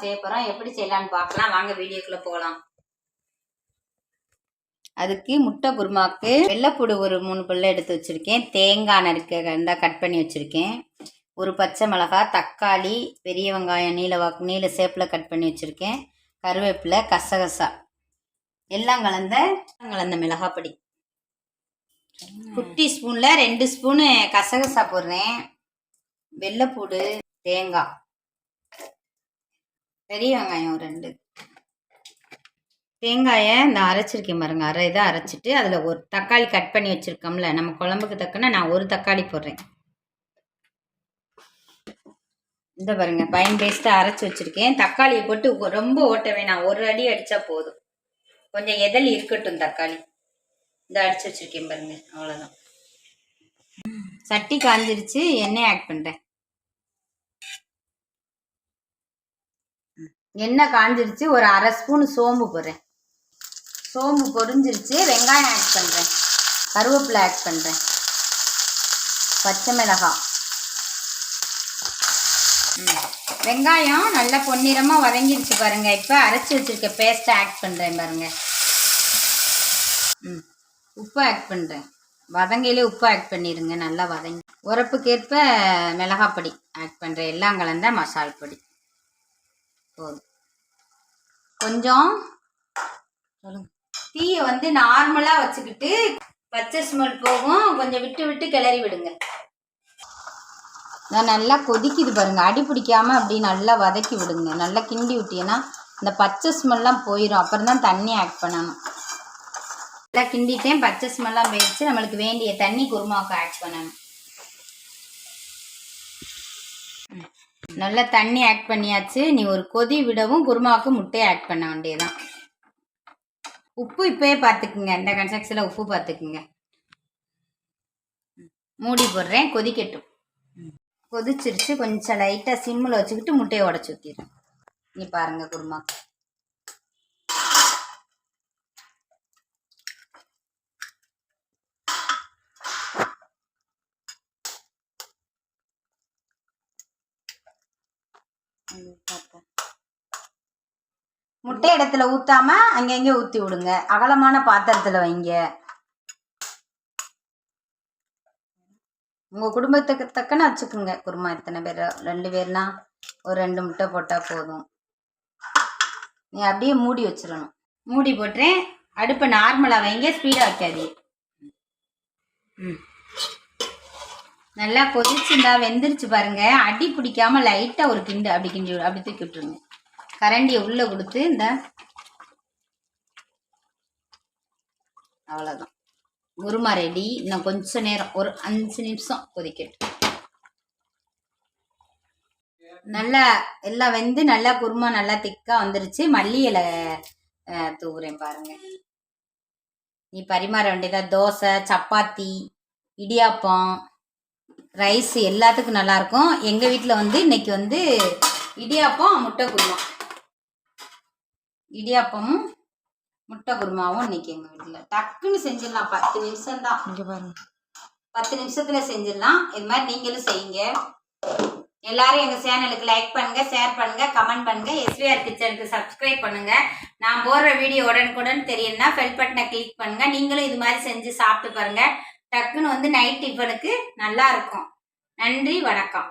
எப்படி செய்யலாம்னு பார்க்கலாம். வாங்க வீடியோக்குள்ள போகலாம். அதுக்கு முட்டை குருமாவுக்கு வெள்ளைப்பூடு ஒரு மூணு பிள்ளை எடுத்து வச்சுருக்கேன். தேங்காய் நறுக்க கண்டா கட் பண்ணி வச்சுருக்கேன். ஒரு பச்சை மிளகாய் தக்காளி பெரிய வெங்காயம் நீல வாக்கு நீல சேப்பில் கட் பண்ணி வச்சுருக்கேன். கருவேப்பிலை கசகசா. எல்லாம் கலந்த கலந்த மிளகாப்பொடி. குட்டி ஸ்பூனில் ரெண்டு ஸ்பூனு கசகசா போடுறேன். வெள்ளைப்பூடு தேங்காய். பெரிய வெங்காயம் ரெண்டு. தேங்காயை இந்த அரைச்சிருக்கேன் பாருங்க. அரை இதை அரைச்சிட்டு அதில் ஒரு தக்காளி கட் பண்ணி வச்சுருக்கோம்ல. நம்ம குழம்புக்கு தக்கன நான் ஒரு தக்காளி போடுறேன். இந்த பாருங்க பைன் பேஸ்ட்டாக அரைச்சி வச்சுருக்கேன். தக்காளியை போட்டு ரொம்ப ஓட்ட வேணாம். ஒரு அடி அடித்தா போதும். கொஞ்சம் எதல் இருக்கட்டும் தக்காளி. இந்த அடிச்சு வச்சுருக்கேன் பாருங்க. அவ்வளோதான் சட்டி காஞ்சிருச்சு. எண்ணெய் ஆட் பண்ணுறேன் எண்ணெய் காஞ்சிருச்சு ஒரு அரை ஸ்பூன் சோம்பு போடுறேன். சோம்பு பொரிஞ்சிருச்சு வெங்காயம் ஆட் பண்ணுறேன் கருவேப்பிலை ஆட் பண்ணுறேன் பச்சை மிளகாய். ம். வெங்காயம் நல்லா பொன்னிறமாக வதங்கிருச்சு பாருங்கள் இப்போ அரைச்சி வச்சிருக்க பேஸ்ட்டை ஆட் பண்ணுறேன் பாருங்கள் ம். உப்பு ஆட் பண்ணுறேன் வதங்கையிலே உப்பு ஆட் பண்ணிடுங்க நல்லா வதங்கி. உரப்புக்கேற்ப மிளகாப்பொடி ஆட் பண்ணுறேன் எல்லாம் கலந்த மசால் பொடி. போதும் கொஞ்சம். சொல்லுங்க. தீயை வந்து நார்மலாக வச்சுக்கிட்டு பச்சை ஸ்மெல் போகும். கொஞ்சம் விட்டு விட்டு கிளறி விடுங்க. நான் நல்லா கொதிக்குது பாருங்க. அடி பிடிக்காம அப்படி நல்லா வதக்கி விடுங்க. நல்லா கிண்டி விட்டீங்கன்னா இந்த பச்சை ஸ்மெல்லாம் போயிடும் அப்புறம் தான் தண்ணி ஆட் பண்ணணும். நல்லா கிண்டிட்டேன். பச்சை ஸ்மெல்லாம் போயிடுச்சு. நம்மளுக்கு வேண்டிய தண்ணி குருமாவுக்கு ஆட் பண்ணணும். ம். நல்லா தண்ணி ஆட் பண்ணியாச்சு. நீ ஒரு கொதி விடவும் குருமாவுக்கு முட்டையை ஆட் பண்ண வேண்டியதுதான். உப்பு இப்போயே பார்த்துக்குங்க. இந்த கன்ஸ்ட்ரக்ஷனில் உப்பு பார்த்துக்குங்க. மூடி போடுறேன். கொதிக்கட்டும் கொதிச்சிருச்சு. கொஞ்சம் லைட்டாக சிம்மில் வச்சுக்கிட்டு முட்டையை உடச்சி ஊற்றிடுறேன் நீ பாருங்க குருமாக்கு முட்டை இடத்துல ஊத்தாம அங்கங்க ஊத்தி விடுங்க. அகலமான பாத்திரத்துல வைங்க. உங்க குடும்பத்துக்கு தக்கன வச்சுக்கோங்க. குருமா எத்தனை பேர் ரெண்டு பேர்னா ஒரு ரெண்டு முட்டை போட்டா போதும். நீ அப்படியே மூடி வச்சிடணும் மூடி போட்டுறேன். அடுப்பை நார்மலாக வைங்க. ஸ்பீடாக வைக்காதீங்க. ம். நல்லா கொதிச்சுண்டா வெந்துருச்சு பாருங்க. அடி பிடிக்காம லைட்டாக ஒரு கிண்டு அப்படி கிண்டி அப்படி தூக்கி விட்டுருங்க. கரண்டியை உள்ளே கொடுத்து இந்த அவ்வளோதான் குருமா ரெடி இன்னும் கொஞ்ச நேரம் ஒரு அஞ்சு நிமிஷம் கொதிக்கட்டும். நல்லா எல்லாம் வெந்து நல்லா குருமா நல்லா திக்கா வந்துருச்சு. மல்லி இலை அஹ், தூவுறேன் பாருங்க. நீ பரிமாற வேண்டியதா தோசை சப்பாத்தி இடியாப்பம் ரைஸ் எல்லாத்துக்கும் நல்லா இருக்கும் எங்க வீட்டில் வந்து இன்னைக்கு வந்து இடியாப்பம் முட்டை குருமா. இடியாப்பமும் முட்டை குருமாவும் இன்னைக்கு எங்க வீட்டில் டக்குன்னு செஞ்சிடலாம். பத்து நிமிஷம் தான் இங்க பாருங்க. பத்து நிமிஷத்துல செஞ்சிடலாம். இது மாதிரி நீங்களும் செய்யுங்க. எல்லாரும் எங்க சேனலுக்கு லைக் பண்ணுங்க ஷேர் பண்ணுங்க கமெண்ட் பண்ணுங்க. எஸ்விஆர் கிச்சனுக்கு சப்ஸ்கிரைப் பண்ணுங்க. நான் போடுற வீடியோ உடனுக்குடன் தெரியணும்னா பெல் பட்டனை கிளிக் பண்ணுங்க. நீங்களும் இது மாதிரி செஞ்சு சாப்பிட்டு பாருங்க. டக்குன்னு வந்து நைட் டிஃபனுக்கு நல்லா இருக்கும் நன்றி வணக்கம்.